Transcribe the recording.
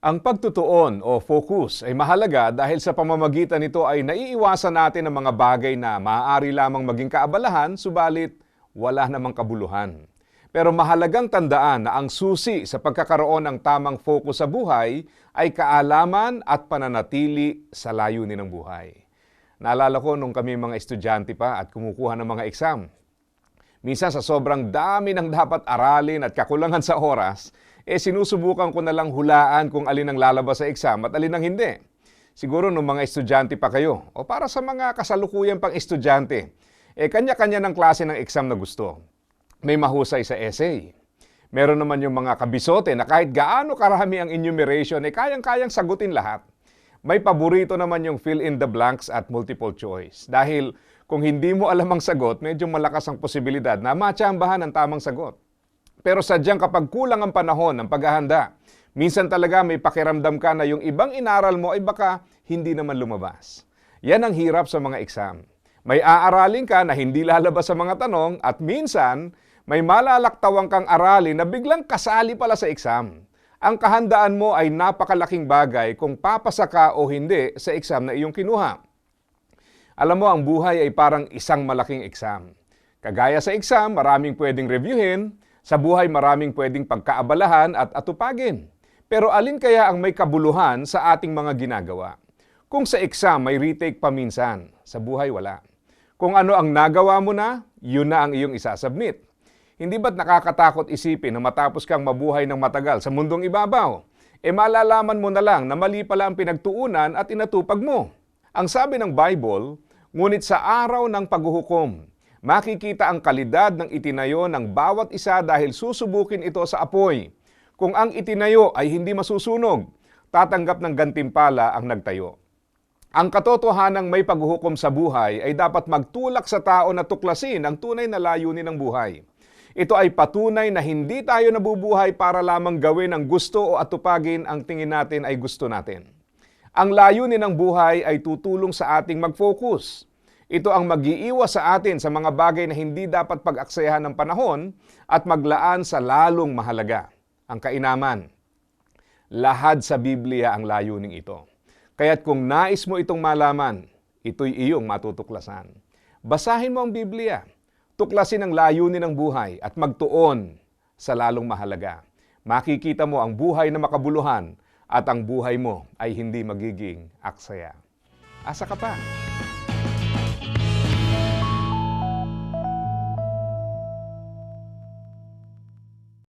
Ang pagtutuon o focus ay mahalaga dahil sa pamamagitan nito ay naiiwasan natin ang mga bagay na maaari lamang maging kaabalahan subalit wala namang kabuluhan. Pero mahalagang tandaan na ang susi sa pagkakaroon ng tamang focus sa buhay ay kaalaman at pananatili sa layunin ng buhay. Naalala ko nung kami mga estudyante pa at kumukuha ng mga exam. Minsan sa sobrang dami ng dapat aralin at kakulangan sa oras, eh sinusubukan ko na lang hulaan kung alin ang lalabas sa exam at alin ang hindi. Siguro nung mga estudyante pa kayo, o para sa mga kasalukuyan pang estudyante, eh kanya-kanya ng klase ng exam na gusto. May mahusay sa essay. Meron naman yung mga kabisote na kahit gaano karami ang enumeration, eh kayang-kayang sagutin lahat. May paborito naman yung fill in the blanks at multiple choice. Dahil kung hindi mo alam ang sagot, medyo malakas ang posibilidad na matsambahan ang tamang sagot. Pero sadyang kapag kulang ang panahon ng paghahanda, minsan talaga may pakiramdam ka na yung ibang inaral mo ay baka hindi naman lumabas. Yan ang hirap sa mga exam. May aaralin ka na hindi lalabas sa mga tanong at minsan may malalaktawang kang aralin na biglang kasali pala sa exam. Ang kahandaan mo ay napakalaking bagay kung papasa ka o hindi sa exam na iyong kinuha. Alam mo, ang buhay ay parang isang malaking exam. Kagaya sa exam, maraming pwedeng reviewin. Sa buhay, maraming pwedeng pagkaabalahan at atupagin. Pero alin kaya ang may kabuluhan sa ating mga ginagawa? Kung sa exam may retake pa minsan, sa buhay wala. Kung ano ang nagawa mo na, yun na ang iyong isasubmit. Hindi ba't nakakatakot isipin na matapos kang mabuhay ng matagal sa mundong ibabaw? E malalaman mo na lang na mali pala ang pinagtuunan at inatupag mo. Ang sabi ng Bible, ngunit sa araw ng paghuhukom, makikita ang kalidad ng itinayo ng bawat isa dahil susubukin ito sa apoy. Kung ang itinayo ay hindi masusunog, tatanggap ng gantimpala ang nagtayo. Ang katotohanang may paghuhukom sa buhay ay dapat magtulak sa tao na tuklasin ang tunay na layunin ng buhay. Ito ay patunay na hindi tayo nabubuhay para lamang gawin ang gusto o atupagin ang tingin natin ay gusto natin. Ang layunin ng buhay ay tutulong sa ating mag-focus. Ito ang mag-iiwas sa atin sa mga bagay na hindi dapat pag-aksayahan ng panahon at maglaan sa lalong mahalaga, ang kainaman. Lahad sa Biblia ang layuning ito. Kaya't kung nais mo itong malaman, ito'y iyong matutuklasan. Basahin mo ang Biblia tuklasin ang layunin ng buhay at magtuon sa lalong mahalaga. Makikita mo ang buhay na makabuluhan at ang buhay mo ay hindi magiging aksaya. Asa ka pa?